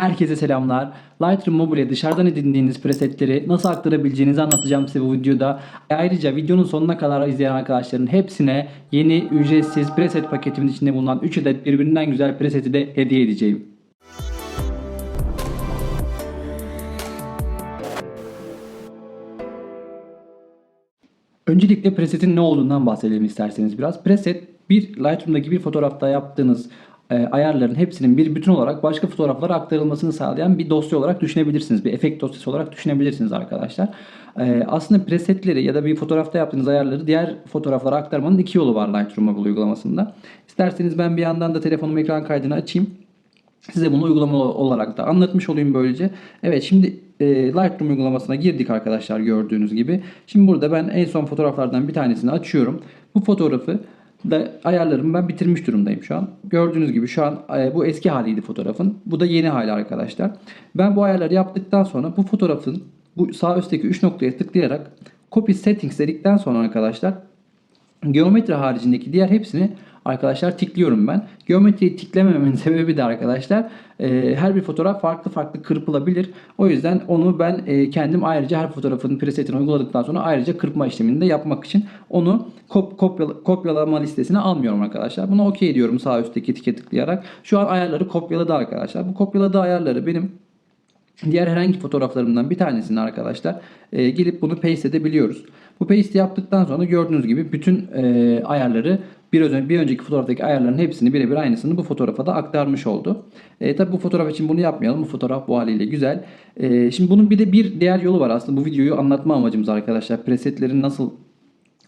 Herkese selamlar. Lightroom Mobile'e dışarıdan edindiğiniz presetleri nasıl aktarabileceğinizi anlatacağım size bu videoda. Ayrıca videonun sonuna kadar izleyen arkadaşların hepsine yeni ücretsiz preset paketimin içinde bulunan 3 adet birbirinden güzel preseti de hediye edeceğim. Öncelikle presetin ne olduğundan bahsedelim isterseniz biraz. Preset bir Lightroom'daki bir fotoğrafta yaptığınız e, ayarların hepsinin bir bütün olarak başka fotoğraflara aktarılmasını sağlayan bir dosya olarak düşünebilirsiniz. Bir efekt dosyası olarak düşünebilirsiniz arkadaşlar. E, aslında presetleri ya da bir fotoğrafta yaptığınız ayarları diğer fotoğraflara aktarmanın iki yolu var Lightroom Mobile uygulamasında. İsterseniz ben bir yandan da telefonum ekran kaydını açayım. Size bunu uygulama olarak da anlatmış olayım böylece. Evet şimdi e, Lightroom uygulamasına girdik arkadaşlar gördüğünüz gibi. Şimdi burada ben en son fotoğraflardan bir tanesini açıyorum. Bu fotoğrafı da ayarlarımı ben bitirmiş durumdayım şu an. Gördüğünüz gibi şu an e, bu eski haliydi fotoğrafın. Bu da yeni hali arkadaşlar. Ben bu ayarları yaptıktan sonra bu fotoğrafın bu sağ üstteki 3 noktaya tıklayarak copy settings dedikten sonra arkadaşlar Geometri haricindeki diğer hepsini arkadaşlar tikliyorum ben. Geometriyi tiklemememin sebebi de arkadaşlar e, her bir fotoğraf farklı farklı kırpılabilir. O yüzden onu ben e, kendim ayrıca her fotoğrafın presetini uyguladıktan sonra ayrıca kırpma işlemini de yapmak için onu kop, kopyala, kopyalama listesine almıyorum arkadaşlar. Buna okey diyorum sağ üstteki tike tıklayarak. Şu an ayarları kopyaladı arkadaşlar. Bu kopyaladığı ayarları benim Diğer herhangi fotoğraflarımdan bir tanesini arkadaşlar e, gelip bunu paste edebiliyoruz. Bu paste yaptıktan sonra gördüğünüz gibi bütün e, ayarları bir, özen, bir önceki fotoğraftaki ayarların hepsini birebir aynısını bu fotoğrafa da aktarmış oldu. E, tabi bu fotoğraf için bunu yapmayalım. Bu fotoğraf bu haliyle güzel. E, şimdi bunun bir de bir diğer yolu var aslında bu videoyu anlatma amacımız arkadaşlar. Presetlerin nasıl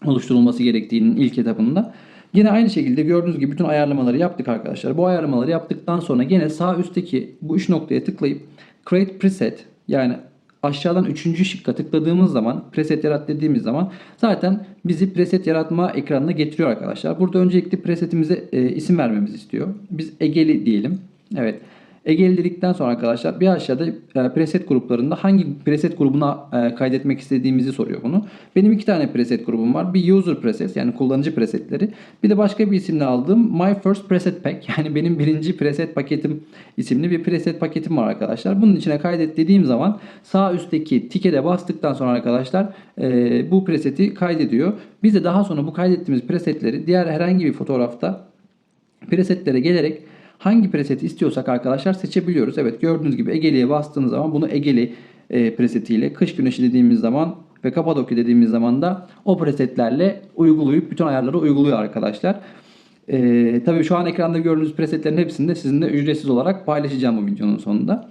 oluşturulması gerektiğinin ilk etapında. Yine aynı şekilde gördüğünüz gibi bütün ayarlamaları yaptık arkadaşlar. Bu ayarlamaları yaptıktan sonra yine sağ üstteki bu üç noktaya tıklayıp Create Preset yani aşağıdan üçüncü şıkka tıkladığımız zaman preset yarat dediğimiz zaman zaten bizi preset yaratma ekranına getiriyor arkadaşlar. Burada öncelikle presetimize e, isim vermemizi istiyor. Biz Egeli diyelim. Evet. Egeli dedikten sonra arkadaşlar bir aşağıda e, preset gruplarında hangi preset grubuna e, kaydetmek istediğimizi soruyor bunu. Benim iki tane preset grubum var. Bir user preset yani kullanıcı presetleri. Bir de başka bir isimle aldığım My First Preset Pack yani benim birinci preset paketim isimli bir preset paketim var arkadaşlar. Bunun içine kaydet dediğim zaman sağ üstteki tikete bastıktan sonra arkadaşlar e, bu preseti kaydediyor. Biz de daha sonra bu kaydettiğimiz presetleri diğer herhangi bir fotoğrafta presetlere gelerek hangi preseti istiyorsak arkadaşlar seçebiliyoruz. Evet gördüğünüz gibi Egeli'ye bastığınız zaman bunu Egeli e, presetiyle kış güneşi dediğimiz zaman ve Kapadokya dediğimiz zaman da o presetlerle uygulayıp bütün ayarları uyguluyor arkadaşlar. E, tabii şu an ekranda gördüğünüz presetlerin hepsini de sizinle ücretsiz olarak paylaşacağım bu videonun sonunda.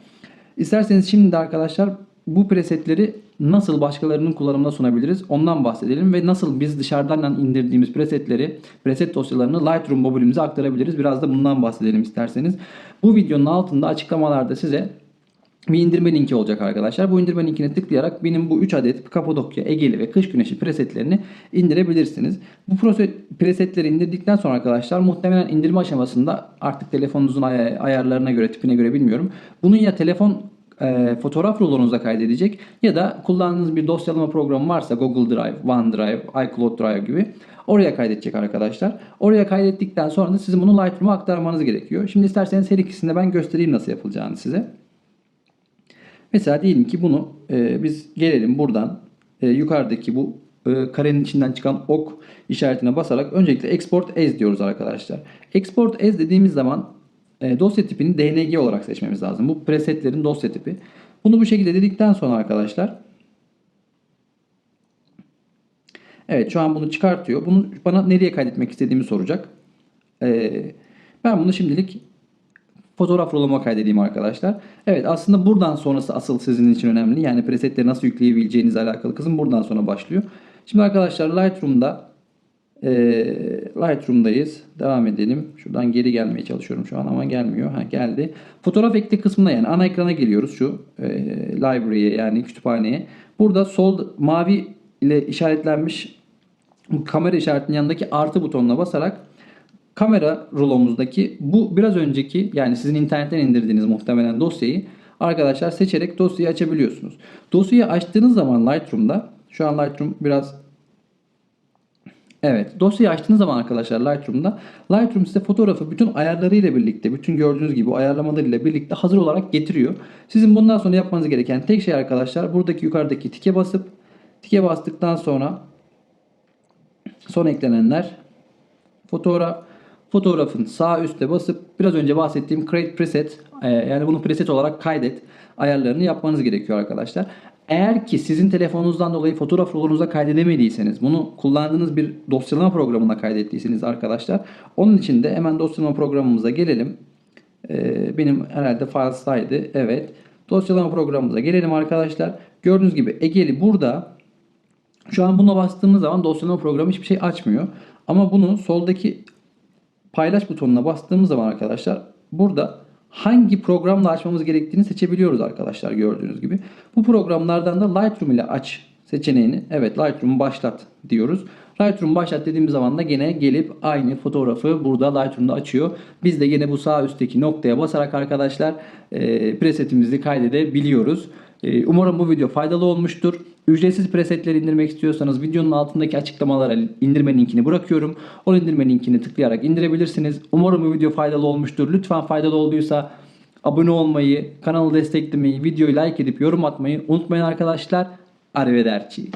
İsterseniz şimdi de arkadaşlar bu presetleri nasıl başkalarının kullanımına sunabiliriz ondan bahsedelim ve nasıl biz dışarıdan indirdiğimiz presetleri, preset dosyalarını Lightroom mobilimize aktarabiliriz. Biraz da bundan bahsedelim isterseniz. Bu videonun altında açıklamalarda size bir indirme linki olacak arkadaşlar. Bu indirme linkine tıklayarak benim bu 3 adet Kapadokya, Egeli ve Kış Güneşi presetlerini indirebilirsiniz. Bu presetleri indirdikten sonra arkadaşlar muhtemelen indirme aşamasında artık telefonunuzun ay- ayarlarına göre, tipine göre bilmiyorum. Bunun ya telefon e, fotoğraf rulonuza kaydedecek ya da kullandığınız bir dosyalama programı varsa Google Drive, OneDrive, iCloud Drive gibi oraya kaydedecek arkadaşlar. Oraya kaydettikten sonra da sizin bunu Lightroom'a aktarmanız gerekiyor. Şimdi isterseniz her ikisini de ben göstereyim nasıl yapılacağını size. Mesela diyelim ki bunu e, biz gelelim buradan e, yukarıdaki bu e, karenin içinden çıkan ok işaretine basarak öncelikle export as diyoruz arkadaşlar. Export as dediğimiz zaman dosya tipini DNG olarak seçmemiz lazım. Bu presetlerin dosya tipi. Bunu bu şekilde dedikten sonra arkadaşlar Evet şu an bunu çıkartıyor. Bunu bana nereye kaydetmek istediğimi soracak. Ee, ben bunu şimdilik fotoğraf roluma kaydedeyim arkadaşlar. Evet aslında buradan sonrası asıl sizin için önemli. Yani presetleri nasıl yükleyebileceğinizle alakalı kısım buradan sonra başlıyor. Şimdi arkadaşlar Lightroom'da e, Lightroom'dayız. Devam edelim. Şuradan geri gelmeye çalışıyorum şu an ama gelmiyor. Ha geldi. Fotoğraf ekle kısmına yani ana ekrana geliyoruz şu e, library'e yani kütüphaneye. Burada sol mavi ile işaretlenmiş kamera işaretinin yanındaki artı butonuna basarak kamera rulomuzdaki bu biraz önceki yani sizin internetten indirdiğiniz muhtemelen dosyayı arkadaşlar seçerek dosyayı açabiliyorsunuz. Dosyayı açtığınız zaman Lightroom'da şu an Lightroom biraz Evet. Dosyayı açtığınız zaman arkadaşlar Lightroom'da Lightroom size fotoğrafı bütün ayarlarıyla birlikte, bütün gördüğünüz gibi ayarlamalarıyla birlikte hazır olarak getiriyor. Sizin bundan sonra yapmanız gereken tek şey arkadaşlar buradaki yukarıdaki tike basıp tike bastıktan sonra son eklenenler fotoğraf fotoğrafın sağ üstte basıp biraz önce bahsettiğim create preset e, yani bunu preset olarak kaydet ayarlarını yapmanız gerekiyor arkadaşlar. Eğer ki sizin telefonunuzdan dolayı fotoğraf rulonuza kaydedemediyseniz bunu kullandığınız bir dosyalama programına kaydettiyseniz arkadaşlar onun için de hemen dosyalama programımıza gelelim. E, benim herhalde Files'taydı. Evet. Dosyalama programımıza gelelim arkadaşlar. Gördüğünüz gibi Egeli burada şu an buna bastığımız zaman dosyalama programı hiçbir şey açmıyor. Ama bunu soldaki paylaş butonuna bastığımız zaman arkadaşlar burada hangi programla açmamız gerektiğini seçebiliyoruz arkadaşlar gördüğünüz gibi. Bu programlardan da Lightroom ile aç seçeneğini evet Lightroom'u başlat diyoruz. Lightroom başlat dediğimiz zaman da gene gelip aynı fotoğrafı burada Lightroom'da açıyor. Biz de gene bu sağ üstteki noktaya basarak arkadaşlar e, presetimizi kaydedebiliyoruz. E, umarım bu video faydalı olmuştur. Ücretsiz presetleri indirmek istiyorsanız videonun altındaki açıklamalara indirme linkini bırakıyorum. O indirme linkini tıklayarak indirebilirsiniz. Umarım bu video faydalı olmuştur. Lütfen faydalı olduysa abone olmayı, kanalı desteklemeyi, videoyu like edip yorum atmayı unutmayın arkadaşlar. Arrivederci.